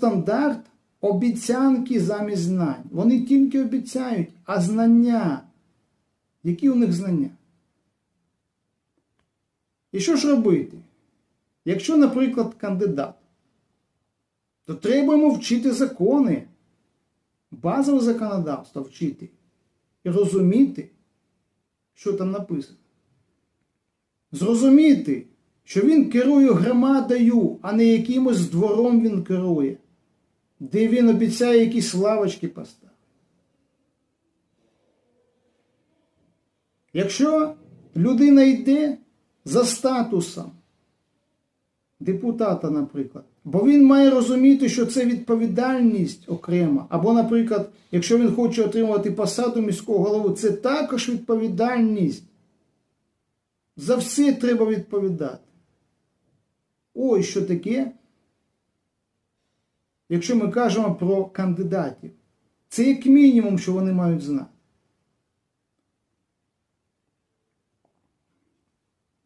стандарт обіцянки замість знань. Вони тільки обіцяють, а знання. Які у них знання? І що ж робити? Якщо, наприклад, кандидат, то треба йому вчити закони, базове законодавство вчити і розуміти, що там написано. Зрозуміти, що він керує громадою, а не якимось двором він керує, де він обіцяє якісь лавочки поставити. Якщо людина йде за статусом депутата, наприклад, бо він має розуміти, що це відповідальність окрема. Або, наприклад, якщо він хоче отримувати посаду міського голови, це також відповідальність. За все треба відповідати. Ой, що таке? Якщо ми кажемо про кандидатів, це як мінімум, що вони мають знати.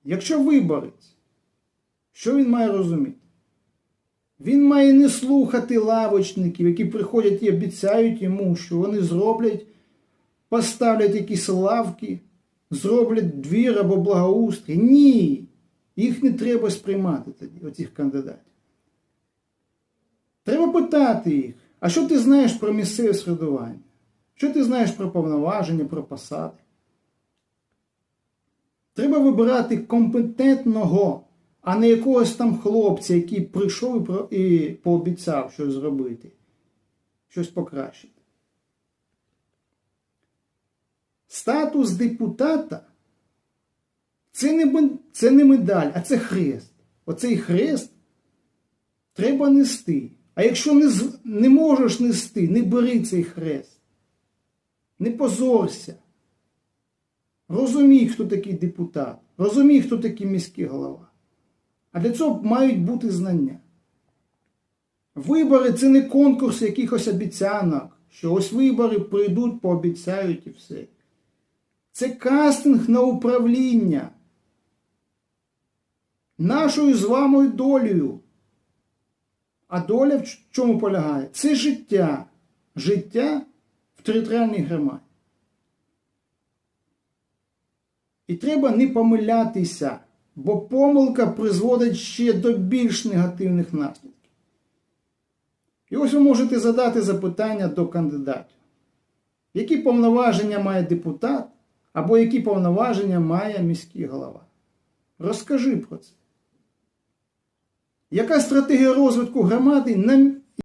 Якщо виборець, що він має розуміти? Він має не слухати лавочників, які приходять і обіцяють йому, що вони зроблять, поставлять якісь лавки, зроблять двір або благоустрій. Ні. Їх не треба сприймати тоді, оцих кандидатів. Треба питати їх, а що ти знаєш про місцеве середування? Що ти знаєш про повноваження, про посади? Треба вибирати компетентного, а не якогось там хлопця, який прийшов і, пообіцяв щось зробити, щось покращити. Статус депутата це не, це не медаль, а це хрест. Оцей хрест треба нести. А якщо не, не можеш нести, не бери цей хрест. Не позорся. Розумій, хто такий депутат, розумій, хто такий міський голова. А для цього мають бути знання. Вибори це не конкурс якихось обіцянок, що ось вибори прийдуть, пообіцяють і все. Це кастинг на управління нашою з вами долею. А доля в чому полягає? Це життя. Життя в територіальній громаді. І треба не помилятися, бо помилка призводить ще до більш негативних наслідків. І ось ви можете задати запитання до кандидатів. Які повноваження має депутат, або які повноваження має міський голова? Розкажи про це. Яка стратегія розвитку громади, на,